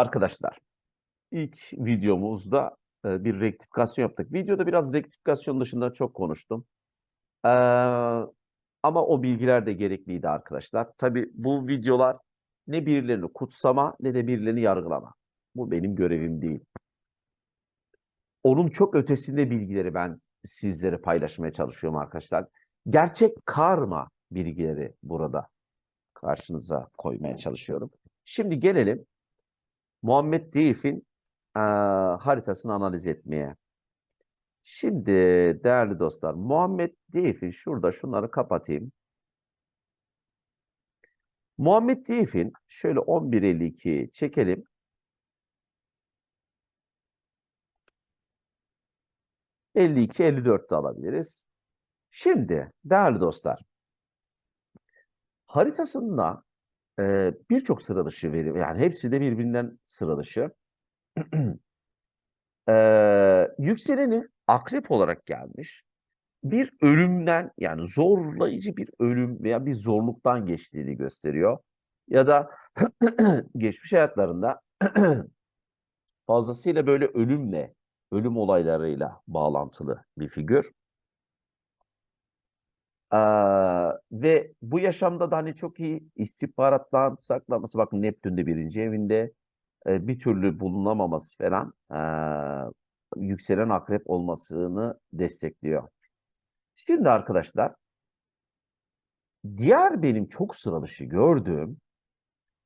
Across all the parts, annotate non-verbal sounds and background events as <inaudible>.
Arkadaşlar ilk videomuzda e, bir rektifikasyon yaptık. Videoda biraz rektifikasyon dışında çok konuştum. Ee, ama o bilgiler de gerekliydi arkadaşlar. Tabii bu videolar ne birilerini kutsama ne de birilerini yargılama. Bu benim görevim değil. Onun çok ötesinde bilgileri ben sizlere paylaşmaya çalışıyorum arkadaşlar. Gerçek karma bilgileri burada karşınıza koymaya çalışıyorum. Şimdi gelelim Muhammed Deif'in eee, haritasını analiz etmeye. Şimdi değerli dostlar, Muhammed Deif'in şurada şunları kapatayım. Muhammed Deif'in şöyle 11.52 çekelim. ...52, 54 de alabiliriz. Şimdi değerli dostlar, haritasında e, birçok sıra dışı veri, yani hepsi de birbirinden sıra dışı. <clears throat> Ee, yükseleni akrep olarak gelmiş. Bir ölümden yani zorlayıcı bir ölüm veya bir zorluktan geçtiğini gösteriyor. Ya da <clears throat> geçmiş hayatlarında <clears throat> fazlasıyla böyle ölümle, ölüm olaylarıyla bağlantılı bir figür. Ee, ve bu yaşamda da hani çok iyi istihbarattan saklaması. Bakın Neptün'de birinci evinde e, bir türlü bulunamaması falan e, yükselen akrep olmasını destekliyor. Şimdi arkadaşlar diğer benim çok sıra dışı gördüğüm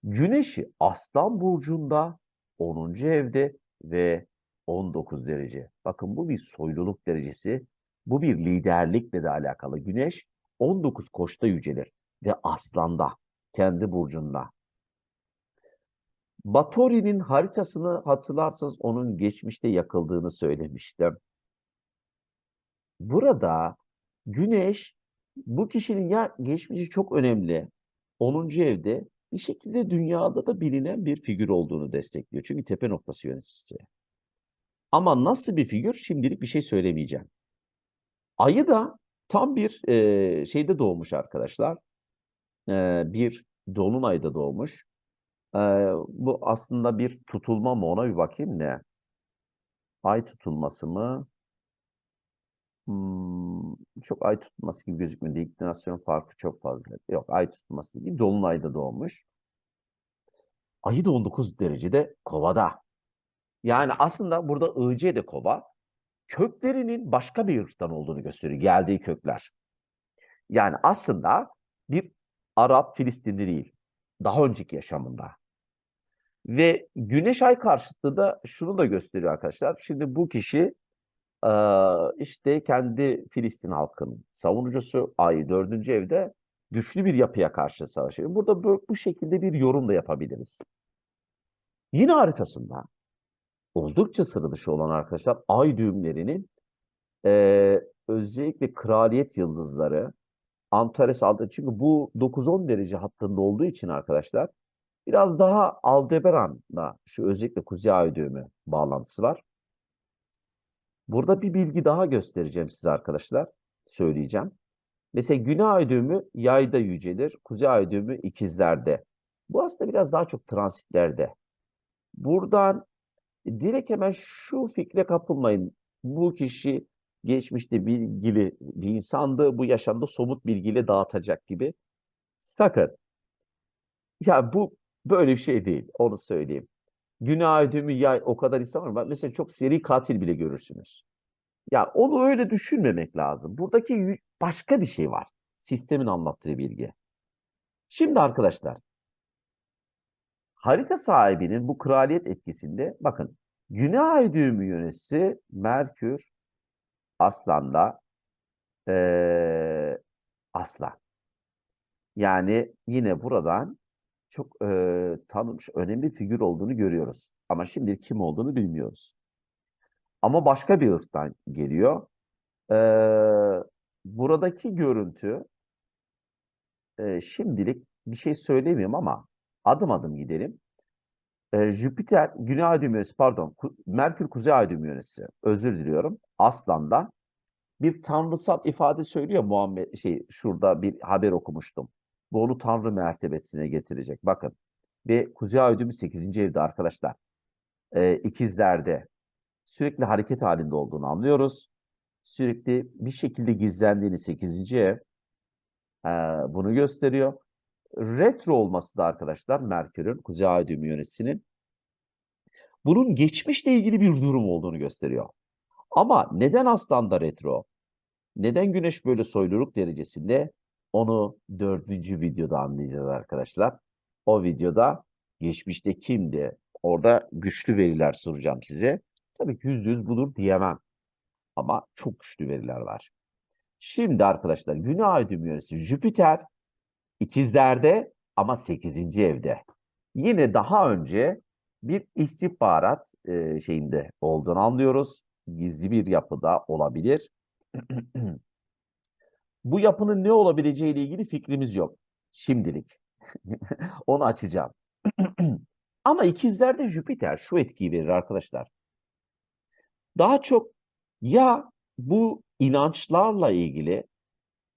Güneş'i Aslan Burcu'nda 10. evde ve 19 derece. Bakın bu bir soyluluk derecesi. Bu bir liderlikle de alakalı. Güneş 19 koçta yücelir ve Aslan'da, kendi burcunda. Batory'nin haritasını hatırlarsanız onun geçmişte yakıldığını söylemiştim. Burada Güneş bu kişinin ya geçmişi çok önemli 10. evde bir şekilde dünyada da bilinen bir figür olduğunu destekliyor. Çünkü tepe noktası yöneticisi. Ama nasıl bir figür şimdilik bir şey söylemeyeceğim. Ayı da tam bir e, şeyde doğmuş arkadaşlar. E, bir dolunayda doğmuş. E, bu aslında bir tutulma mı ona bir bakayım ne? Ay tutulması mı? Hmm, çok ay tutulması gibi gözükmüyor. İnklinasyon farkı çok fazla. Yok ay tutulması değil. Dolunayda doğmuş. Ayı da 19 derecede kovada. Yani aslında burada IC de kova. Köklerinin başka bir ırktan olduğunu gösteriyor. Geldiği kökler. Yani aslında bir Arap Filistinli değil. Daha önceki yaşamında. Ve güneş ay karşıtlığı da şunu da gösteriyor arkadaşlar. Şimdi bu kişi işte kendi Filistin halkının savunucusu ay dördüncü evde güçlü bir yapıya karşı savaşıyor. Burada bu, bu şekilde bir yorum da yapabiliriz. Yine haritasında oldukça sıra dışı olan arkadaşlar ay düğümlerinin eee, özellikle kraliyet yıldızları Antares aldı. Çünkü bu 9-10 derece hattında olduğu için arkadaşlar biraz daha Aldebaran'la şu özellikle Kuzey Ay düğümü bağlantısı var. Burada bir bilgi daha göstereceğim size arkadaşlar. Söyleyeceğim. Mesela Güney Ay düğümü yayda yücelir. Kuzey Ay düğümü ikizlerde. Bu aslında biraz daha çok transitlerde. Buradan direkt hemen şu fikre kapılmayın. Bu kişi geçmişte bilgili bir insandı. Bu yaşamda somut bilgiyle dağıtacak gibi. Sakın. Ya bu böyle bir şey değil. Onu söyleyeyim. Güney ay düğümü yay o kadar insan var. Bak Mesela çok seri katil bile görürsünüz. Ya onu öyle düşünmemek lazım. Buradaki başka bir şey var. Sistemin anlattığı bilgi. Şimdi arkadaşlar harita sahibinin bu kraliyet etkisinde bakın Güney ay düğümü yöneticisi Merkür Aslan'da eee, Aslan. Yani yine buradan çok eee tanınmış önemli figür olduğunu görüyoruz. Ama şimdi kim olduğunu bilmiyoruz. Ama başka bir ırktan geliyor. Eee, buradaki görüntü eee, şimdilik bir şey söylemiyorum ama adım adım gidelim. Eee, Jüpiter, Güney Ay düğümü yöneticisi, pardon, Merkür Kuzey Ay düğümü yöneticisi, özür diliyorum, Aslan'da bir tanrısal ifade söylüyor Muhammed şey şurada bir haber okumuştum. Bu onu tanrı mertebesine getirecek. Bakın. ve Kuzey Ay düğümü 8. evde arkadaşlar. Ee, ikizlerde sürekli hareket halinde olduğunu anlıyoruz. Sürekli bir şekilde gizlendiğini 8. ev ee, bunu gösteriyor. Retro olması da arkadaşlar Merkür'ün Kuzey Ay düğümü yönetisinin bunun geçmişle ilgili bir durum olduğunu gösteriyor. Ama neden Aslan'da retro? Neden Güneş böyle soyluluk derecesinde? Onu dördüncü videoda anlayacağız arkadaşlar. O videoda geçmişte kimdi? Orada güçlü veriler soracağım size. Tabii ki yüzde yüz budur diyemem. Ama çok güçlü veriler var. Şimdi arkadaşlar Güney Ay düğümü Jüpiter ikizlerde ama 8. evde. Yine daha önce bir istihbarat e, şeyinde olduğunu anlıyoruz. Gizli bir yapıda olabilir. <clears throat> Bu yapının ne olabileceği ile ilgili fikrimiz yok. Şimdilik. <laughs> Onu açacağım. <clears throat> Ama ikizlerde Jüpiter şu etkiyi verir arkadaşlar. Daha çok ya bu inançlarla ilgili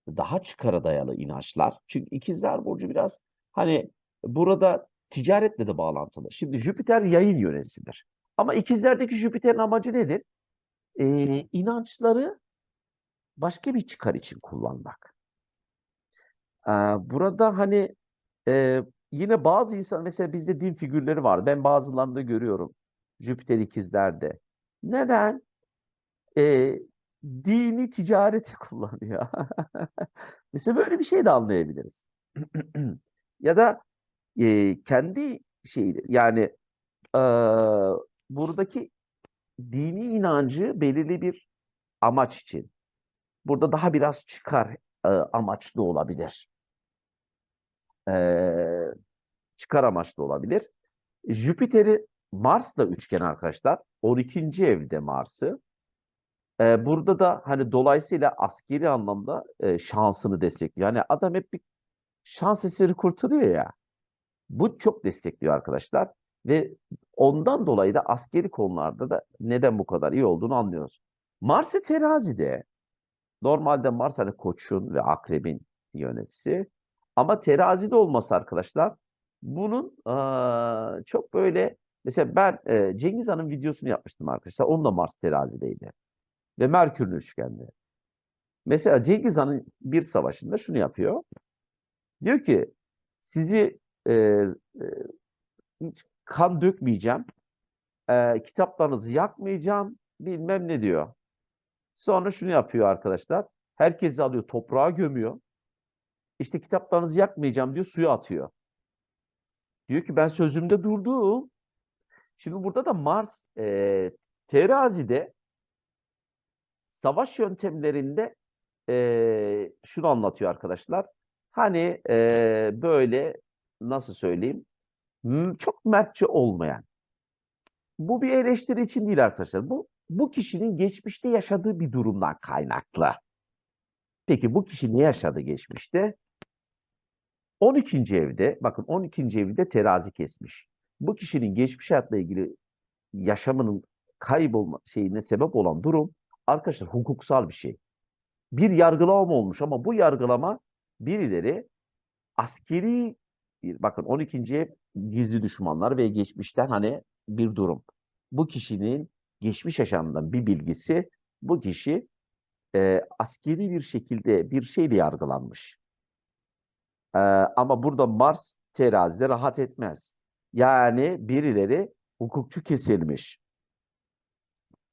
daha çıkara dayalı inançlar. Çünkü ikizler burcu biraz hani burada ticaretle de bağlantılı. Şimdi Jüpiter yayın yönetisidir. Ama ikizlerdeki Jüpiter'in amacı nedir? Ee, inançları başka bir çıkar için kullanmak. Ee, burada hani e, yine bazı insan mesela bizde din figürleri var. Ben bazılarında görüyorum. Jüpiter ikizlerde. Neden? Ee, dini ticareti <laughs> kullanıyor. mesela böyle bir şey de anlayabiliriz. <clears throat> ya da e, kendi şeyi yani e, buradaki dini inancı belirli bir amaç için. Burada daha biraz çıkar e, amaçlı olabilir. E, çıkar amaçlı olabilir. Jüpiter'i Mars'la üçgen arkadaşlar. 12. evde Mars'ı. E, burada da hani dolayısıyla askeri anlamda e, şansını destekliyor. Yani adam hep bir şans eseri kurtarıyor ya. Bu çok destekliyor arkadaşlar. Ve ondan dolayı da askeri konularda da neden bu kadar iyi olduğunu anlıyoruz. Mars'ı terazide Normalde Mars hani koçun ve akrebin yöneticisi. Ama terazide olması arkadaşlar bunun aa, çok böyle mesela ben e, Cengiz Han'ın videosunu yapmıştım arkadaşlar. Onunla Mars terazideydi. Ve Merkür'ün üçgende. Mesela Cengiz Han'ın bir savaşında şunu yapıyor. Diyor ki sizi e, e, hiç kan dökmeyeceğim. E, kitaplarınızı yakmayacağım. Bilmem ne diyor. Sonra şunu yapıyor arkadaşlar. Herkesi alıyor toprağa gömüyor. İşte kitaplarınızı yakmayacağım diyor suya atıyor. Diyor ki ben sözümde durdum. Şimdi burada da Mars e, terazide savaş yöntemlerinde e, şunu anlatıyor arkadaşlar. Hani e, böyle nasıl söyleyeyim çok mertçe olmayan. Bu bir eleştiri için değil arkadaşlar. Bu bu kişinin geçmişte yaşadığı bir durumdan kaynaklı. Peki bu kişi ne yaşadı geçmişte? 12. evde, bakın 12. evde terazi kesmiş. Bu kişinin geçmiş hayatla ilgili yaşamının kaybolma şeyine sebep olan durum arkadaşlar hukuksal bir şey. Bir yargılama olmuş ama bu yargılama birileri askeri bakın 12. ev gizli düşmanlar ve geçmişten hani bir durum. Bu kişinin geçmiş yaşamından bir bilgisi bu kişi e, askeri bir şekilde bir şeyle yargılanmış. E, ama burada Mars terazide rahat etmez. Yani birileri hukukçu kesilmiş.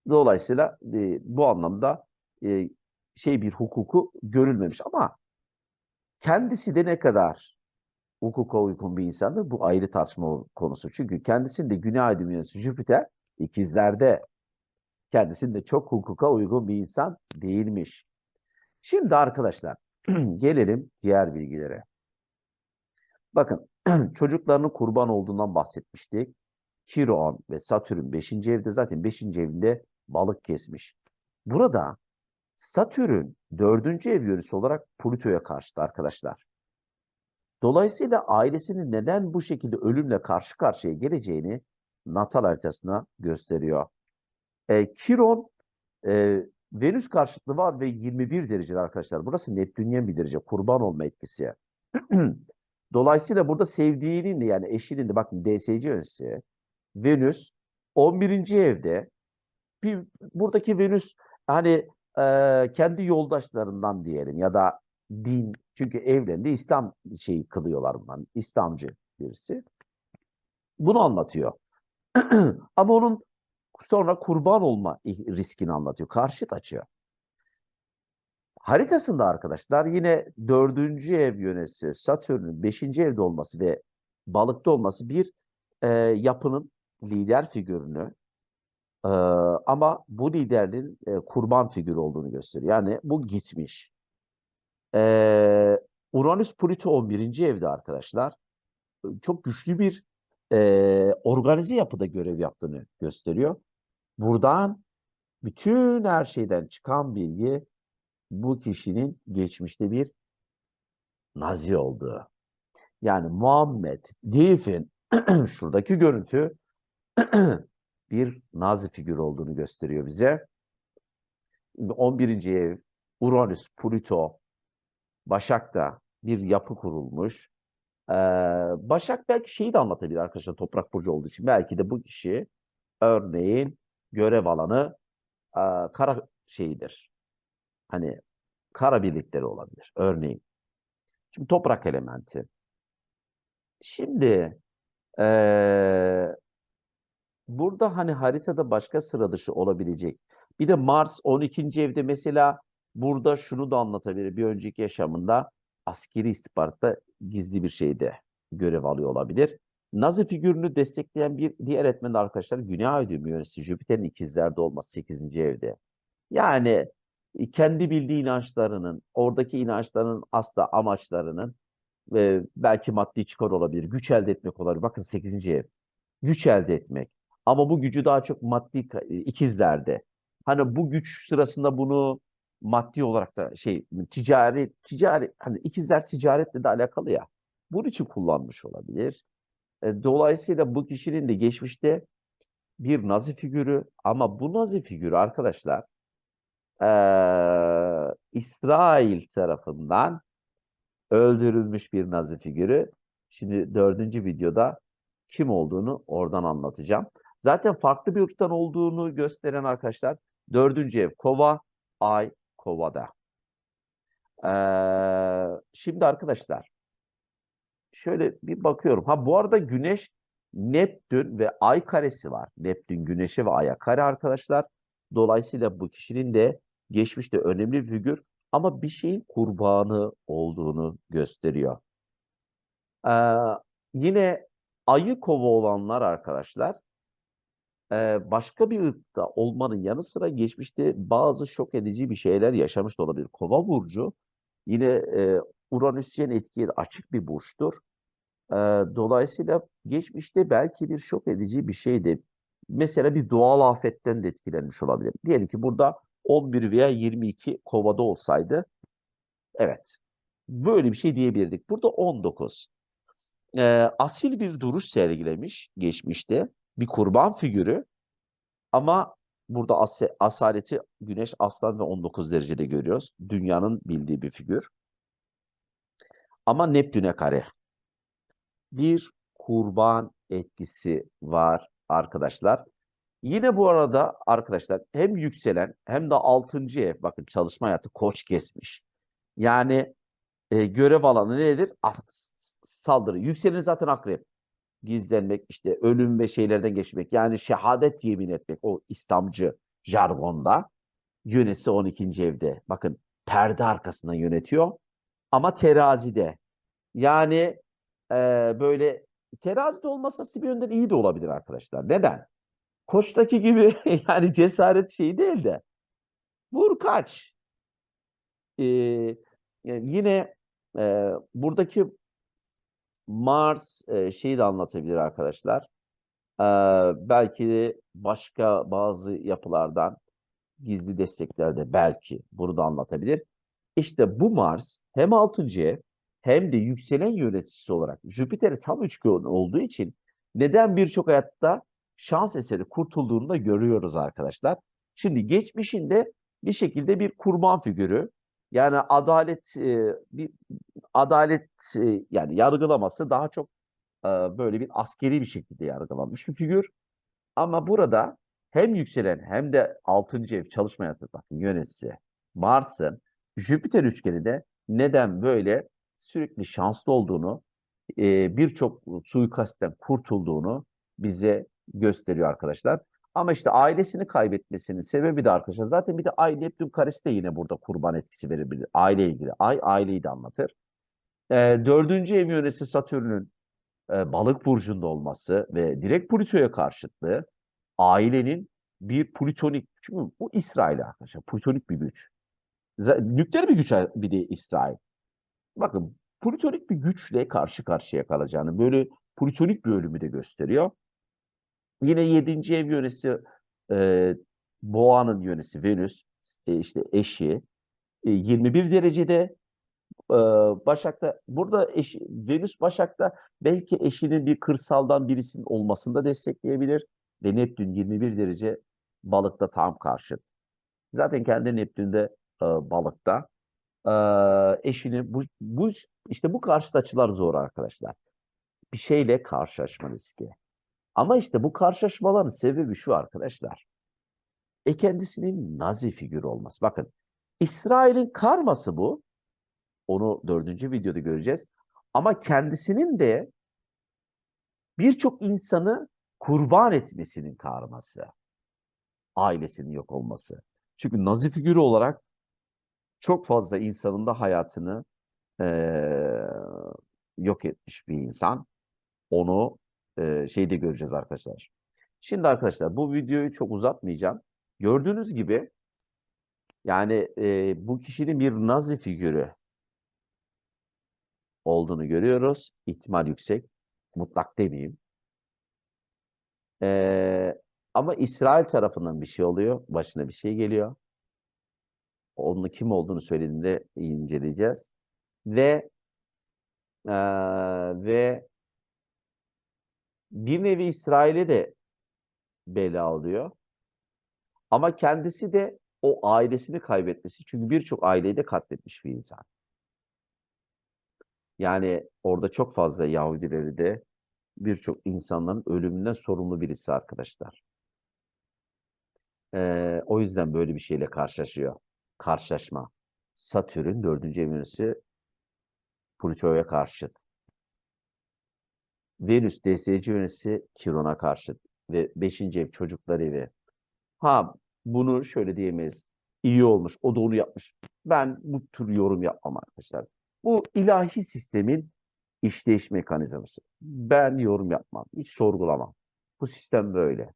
Dolayısıyla e, bu anlamda e, şey bir hukuku görülmemiş ama kendisi de ne kadar hukuka uygun bir insandır bu ayrı tartışma konusu. Çünkü kendisinde Güney Ay Jüpiter ikizlerde kendisinde çok hukuka uygun bir insan değilmiş. Şimdi arkadaşlar <clears throat> gelelim diğer bilgilere. Bakın <clears throat> çocuklarının kurban olduğundan bahsetmiştik. Kiron ve Satürn 5. evde zaten 5. evinde balık kesmiş. Burada Satürn 4. ev yönüsü olarak Plüto'ya karşıtı arkadaşlar. Dolayısıyla ailesinin neden bu şekilde ölümle karşı karşıya geleceğini natal haritasına gösteriyor. E, Kiron e, Venüs karşıtlığı var ve 21 derecede arkadaşlar. Burası Neptünyen bir derece. Kurban olma etkisi. <clears throat> Dolayısıyla burada sevdiğinin de yani eşinin de bakın DSC yöneticisi Venüs 11. evde bir buradaki Venüs hani e, kendi yoldaşlarından diyelim ya da din çünkü evlendi İslam şeyi kılıyorlar bundan İslamcı birisi. Bunu anlatıyor. <clears throat> Ama onun sonra kurban olma riskini anlatıyor. Karşıt açı. Haritasında arkadaşlar yine dördüncü ev yöneticisi Satürn'ün beşinci evde olması ve balıkta olması bir e, yapının lider figürünü e, ama bu liderin e, kurban figürü olduğunu gösteriyor. Yani bu gitmiş. E, Uranüs Plüto 11. evde arkadaşlar çok güçlü bir e, organize yapıda görev yaptığını gösteriyor. Buradan bütün her şeyden çıkan bilgi bu kişinin geçmişte bir Nazi olduğu. Yani Muhammed Dief'in <clears throat> şuradaki görüntü <clears throat> bir Nazi figürü olduğunu gösteriyor bize. 11. ev Uranüs, Plüto, Başak'ta bir yapı kurulmuş. Ee, Başak belki şeyi de anlatabilir arkadaşlar toprak burcu olduğu için. Belki de bu kişi örneğin görev alanı e, kara şeyidir. Hani kara birlikleri olabilir örneğin. Çünkü toprak elementi. Şimdi eee, burada hani haritada başka sıra dışı olabilecek. Bir de Mars 12. evde mesela burada şunu da anlatabilir. Bir önceki yaşamında askeri istihbaratta gizli bir şeyde görev alıyor olabilir. Nazi figürünü destekleyen bir diğer etmen arkadaşlar Güney Ay düğümü yöneticisi Jüpiter'in ikizlerde olması 8. evde. Yani e, kendi bildiği inançlarının, oradaki inançlarının asla amaçlarının e, belki maddi çıkar olabilir, güç elde etmek olabilir. Bakın 8. ev. Güç elde etmek. Ama bu gücü daha çok maddi e, ikizlerde. Hani bu güç sırasında bunu maddi olarak da şey ticari ticari hani ikizler ticaretle de alakalı ya. Bunun için kullanmış olabilir. E, Dolayısıyla bu kişinin de geçmişte bir Nazi figürü ama bu Nazi figürü arkadaşlar eee, İsrail tarafından öldürülmüş bir Nazi figürü. Şimdi dördüncü videoda kim olduğunu oradan anlatacağım. Zaten farklı bir ırktan olduğunu gösteren arkadaşlar dördüncü ev kova, ay kovada. Eee, şimdi arkadaşlar şöyle bir bakıyorum. Ha bu arada Güneş, Neptün ve Ay karesi var. Neptün Güneş'e ve Ay'a kare arkadaşlar. Dolayısıyla bu kişinin de geçmişte önemli bir figür ama bir şeyin kurbanı olduğunu gösteriyor. Ee, yine ayı kova olanlar arkadaşlar e, başka bir ırkta olmanın yanı sıra geçmişte bazı şok edici bir şeyler yaşamış da olabilir. Kova burcu yine e, Uranüsyen etkiye açık bir burçtur. Ee, dolayısıyla geçmişte belki bir şok edici bir şeydi. Mesela bir doğal afetten de etkilenmiş olabilir. Diyelim ki burada 11 veya 22 kovada olsaydı evet böyle bir şey diyebilirdik. Burada 19. Ee, asil bir duruş sergilemiş geçmişte. Bir kurban figürü ama burada ase- asaleti Güneş Aslan ve 19 derecede görüyoruz. Dünyanın bildiği bir figür. Ama Neptün'e kare. bir kurban etkisi var arkadaşlar. Yine bu arada arkadaşlar hem yükselen hem de 6. ev bakın çalışma hayatı koç kesmiş. Yani e, görev alanı nedir? As- saldırı. Yükselen zaten akrep. Gizlenmek işte ölüm ve şeylerden geçmek. Yani şehadet yemin etmek o İslamcı jargonda. Yönesi 12. evde. Bakın perde arkasından yönetiyor. Ama terazide. Yani e, böyle terazide olmasa bir yönden iyi de olabilir arkadaşlar. Neden? Koç'taki gibi <laughs> yani cesaret şeyi değil de vur kaç. Ee, yani yine e, buradaki Mars e, şeyi de anlatabilir arkadaşlar. Ee, belki de başka bazı yapılardan gizli desteklerde belki bunu da anlatabilir. İşte bu Mars hem 6. ev hem de yükselen yöneticisi olarak Jüpiter'e tam üçgen olduğu için neden birçok hayatta şans eseri kurtulduğunu da görüyoruz arkadaşlar. Şimdi geçmişinde bir şekilde bir kurban figürü Yani adalet e, bir adalet e, yani yargılaması daha çok e, böyle bir askeri bir şekilde yargılanmış bir figür. Ama burada hem yükselen hem de 6. ev çalışma hayatı bakın yöneticisi Mars'ın Jüpiter üçgeni de neden böyle sürekli şanslı olduğunu, e, birçok suikastten kurtulduğunu bize gösteriyor arkadaşlar. Ama işte ailesini kaybetmesinin sebebi de arkadaşlar zaten bir de Ay Neptün karesi de yine burada kurban etkisi verebilir. Aile ilgili. Ay aileyi de anlatır. E, dördüncü ev yöneticisi Satürn'ün e, balık burcunda olması ve direkt Plüto'ya karşıtlığı ailenin bir plütonik çünkü bu İsrail arkadaşlar plütonik bir güç. Nükleer bir güç bir de İsrail. Bakın plütonik bir güçle karşı karşıya kalacağını böyle plütonik bir ölümü de gösteriyor. Yine yedinci ev yönesi e, Boğa'nın yönesi Venüs e, işte eşi e, 21 derecede e, Başak'ta burada eşi, Venüs Başak'ta belki eşinin bir kırsaldan birisinin olmasını da destekleyebilir ve Neptün 21 derece balıkta tam karşıt. Zaten kendi Neptün'de e, balıkta e, eşini bu, bu işte bu karşıt açılar zor arkadaşlar. Bir şeyle karşılaşma riski. Ama işte bu karşılaşmaların sebebi şu arkadaşlar. E kendisinin nazi figürü olması. Bakın İsrail'in karması bu. Onu dördüncü videoda göreceğiz. Ama kendisinin de birçok insanı kurban etmesinin karması. Ailesinin yok olması. Çünkü nazi figürü olarak çok fazla insanın da hayatını eee, yok etmiş bir insan. Onu eee şeyde göreceğiz arkadaşlar. Şimdi arkadaşlar bu videoyu çok uzatmayacağım. Gördüğünüz gibi yani eee, bu kişinin bir nazi figürü olduğunu görüyoruz. İhtimal yüksek. Mutlak demeyeyim. Eee, ama İsrail tarafından bir şey oluyor. Başına bir şey geliyor. Onun kim olduğunu söylediğinde inceleyeceğiz. Ve eee, ve bir nevi İsrail'e de bela alıyor. Ama kendisi de o ailesini kaybetmesi. Çünkü birçok aileyi de katletmiş bir insan. Yani orada çok fazla Yahudileri de birçok insanların ölümünden sorumlu birisi arkadaşlar. Ee, o yüzden böyle bir şeyle karşılaşıyor. Karşılaşma. Satürn dördüncü yönetici Plüto'ya karşıt. Venüs DSC yöneticisi Kiron'a karşıt. Ve beşinci ev çocuklar evi. Ha bunu şöyle diyemeyiz. İyi olmuş, o da onu yapmış. Ben bu tür yorum yapmam arkadaşlar. Bu ilahi sistemin işleyiş mekanizması. Ben yorum yapmam, hiç sorgulamam. Bu sistem böyle.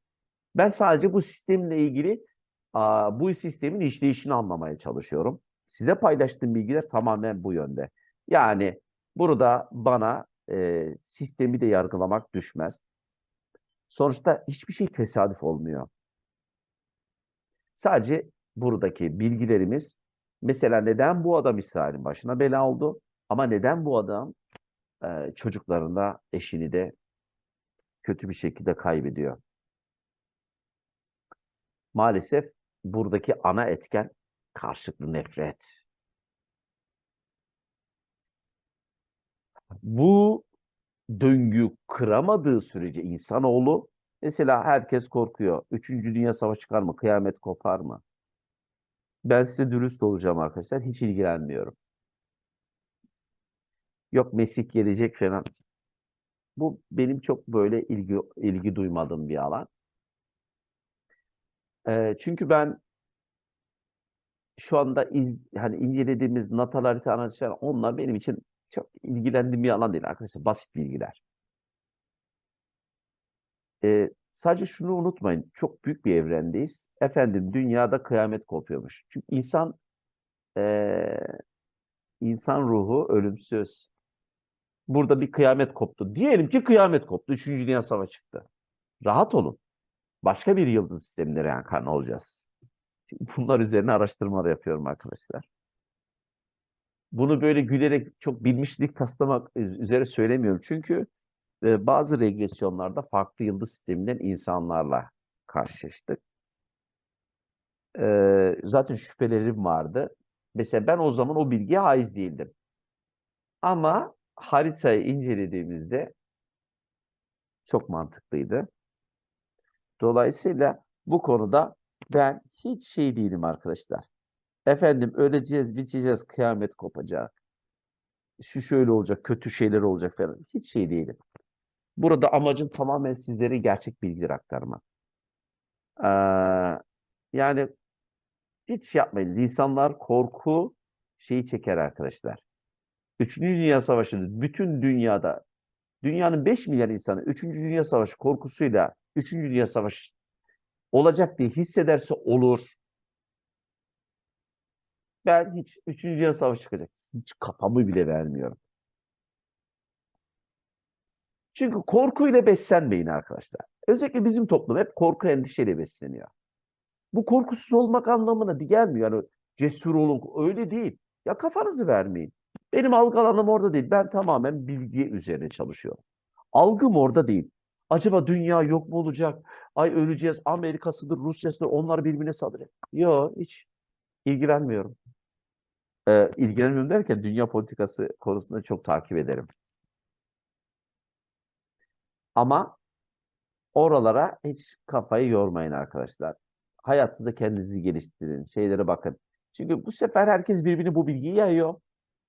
Ben sadece bu sistemle ilgili bu sistemin işleyişini anlamaya çalışıyorum. Size paylaştığım bilgiler tamamen bu yönde. Yani burada bana e, sistemi de yargılamak düşmez. Sonuçta hiçbir şey tesadüf olmuyor. Sadece buradaki bilgilerimiz mesela neden bu adam İsrail'in başına bela oldu ama neden bu adam e, çocuklarında eşini de kötü bir şekilde kaybediyor. Maalesef buradaki ana etken karşılıklı nefret. Bu döngü kıramadığı sürece insanoğlu mesela herkes korkuyor. Üçüncü Dünya Savaşı çıkar mı? Kıyamet kopar mı? Ben size dürüst olacağım arkadaşlar. Hiç ilgilenmiyorum. Yok Mesih gelecek falan. Bu benim çok böyle ilgi ilgi duymadığım bir alan. Ee, çünkü ben şu anda iz, hani incelediğimiz natal harita analizi falan onlar benim için çok ilgilendiğim bir alan değil arkadaşlar. Basit bilgiler. Ee, sadece şunu unutmayın. Çok büyük bir evrendeyiz. Efendim dünyada kıyamet kopuyormuş. Çünkü insan ee, insan ruhu ölümsüz. Burada bir kıyamet koptu. Diyelim ki kıyamet koptu. Üçüncü Dünya Savaşı çıktı. Rahat olun. Başka bir yıldız sistemine reenkarne olacağız. Bunlar üzerine araştırmalar yapıyorum arkadaşlar. Bunu böyle gülerek çok bilmişlik taslamak üzere söylemiyorum. Çünkü e, bazı regresyonlarda farklı yıldız sisteminden insanlarla karşılaştık. E, zaten şüphelerim vardı. Mesela ben o zaman o bilgiye haiz değildim. Ama haritayı incelediğimizde çok mantıklıydı. Dolayısıyla bu konuda ben hiç şey değilim arkadaşlar. Efendim öleceğiz, biteceğiz, kıyamet kopacak. Şu şöyle olacak, kötü şeyler olacak falan. Hiç şey değilim. Burada amacım tamamen sizlere gerçek bilgiler aktarmak. Ee, yani hiç şey yapmayın. İnsanlar korku şeyi çeker arkadaşlar. Üçüncü Dünya Savaşı'nda bütün dünyada dünyanın 5 milyar insanı Üçüncü Dünya Savaşı korkusuyla Üçüncü Dünya Savaşı olacak diye hissederse olur. Ben hiç Üçüncü Dünya Savaşı çıkacak. Hiç kafamı bile vermiyorum. Çünkü korkuyla beslenmeyin arkadaşlar. Özellikle bizim toplum hep korku endişeyle besleniyor. Bu korkusuz olmak anlamına gelmiyor. Yani cesur olun öyle değil. Ya kafanızı vermeyin. Benim algı alanım orada değil. Ben tamamen bilgi üzerine çalışıyorum. Algım orada değil. Acaba dünya yok mu olacak? Ay öleceğiz. Amerika'sıdır, Rusya'sıdır. Onlar birbirine saldırıyor. Yok hiç ilgilenmiyorum. Ee, ilgilenmiyorum derken dünya politikası konusunda çok takip ederim. Ama oralara hiç kafayı yormayın arkadaşlar. Hayatınızda kendinizi geliştirin, şeylere bakın. Çünkü bu sefer herkes birbirini bu bilgiyi yayıyor.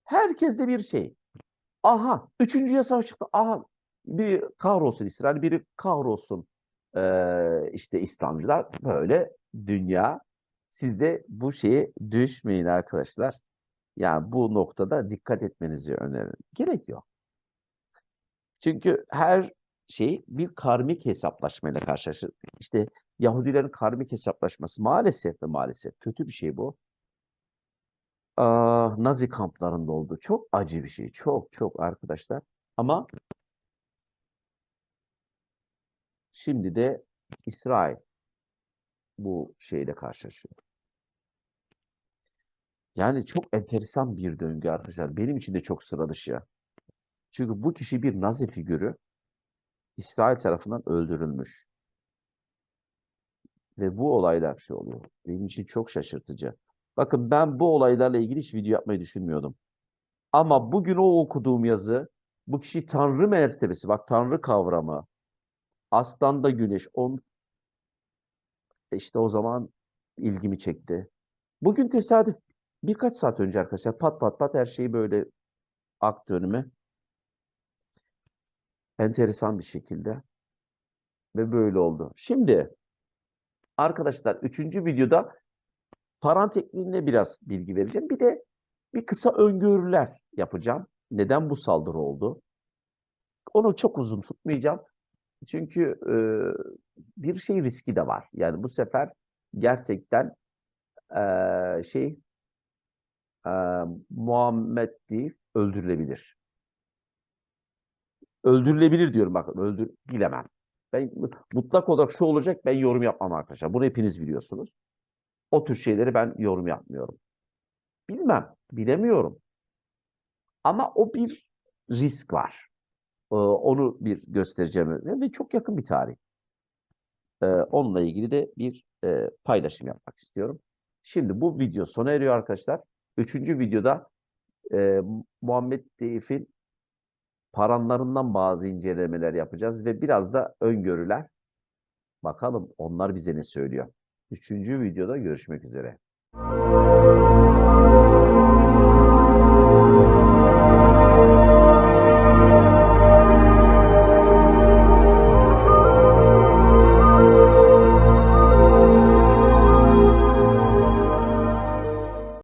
Herkes de bir şey. Aha, üçüncü yasa çıktı. Aha, biri kahrolsun İsrail, biri kahrolsun ee, işte İslamcılar. Böyle dünya. Siz de bu şeye düşmeyin arkadaşlar. Yani bu noktada dikkat etmenizi öneririm. Gerek yok. Çünkü her şey bir karmik hesaplaşmayla karşılaşır. İşte Yahudilerin karmik hesaplaşması maalesef ve maalesef kötü bir şey bu. Aa, Nazi kamplarında oldu. Çok acı bir şey. Çok çok arkadaşlar. Ama şimdi de İsrail bu şeyle karşılaşıyor. Yani çok enteresan bir döngü arkadaşlar. Benim için de çok sıra dışı. Çünkü bu kişi bir Nazi figürü İsrail tarafından öldürülmüş. Ve bu olaylar şey oluyor. Benim için çok şaşırtıcı. Bakın ben bu olaylarla ilgili hiç video yapmayı düşünmüyordum. Ama bugün o okuduğum yazı bu kişi Tanrı mertebesi, bak Tanrı kavramı, Aslan'da güneş, on işte o zaman ilgimi çekti. Bugün tesadüf birkaç saat önce arkadaşlar pat pat pat her şeyi böyle aktı önüme. Enteresan bir şekilde. Ve böyle oldu. Şimdi arkadaşlar üçüncü videoda paran tekniğine biraz bilgi vereceğim. Bir de bir kısa öngörüler yapacağım. Neden bu saldırı oldu? Onu çok uzun tutmayacağım. Çünkü e, bir şey riski de var. Yani bu sefer gerçekten e, şey e, Muhammed değil öldürülebilir. Öldürülebilir diyorum bakın öldür bilemem. Ben mutlak olarak şu olacak ben yorum yapmam arkadaşlar. Bunu hepiniz biliyorsunuz. O tür şeyleri ben yorum yapmıyorum. Bilmem, bilemiyorum. Ama o bir risk var. Ee, onu bir göstereceğim ve çok yakın bir tarih. Ee, onunla ilgili de bir e, paylaşım yapmak istiyorum. Şimdi bu video sona eriyor arkadaşlar. Üçüncü videoda e, Muhammed Deyif'in paranlarından bazı incelemeler yapacağız ve biraz da öngörüler. Bakalım onlar bize ne söylüyor. Üçüncü videoda görüşmek üzere.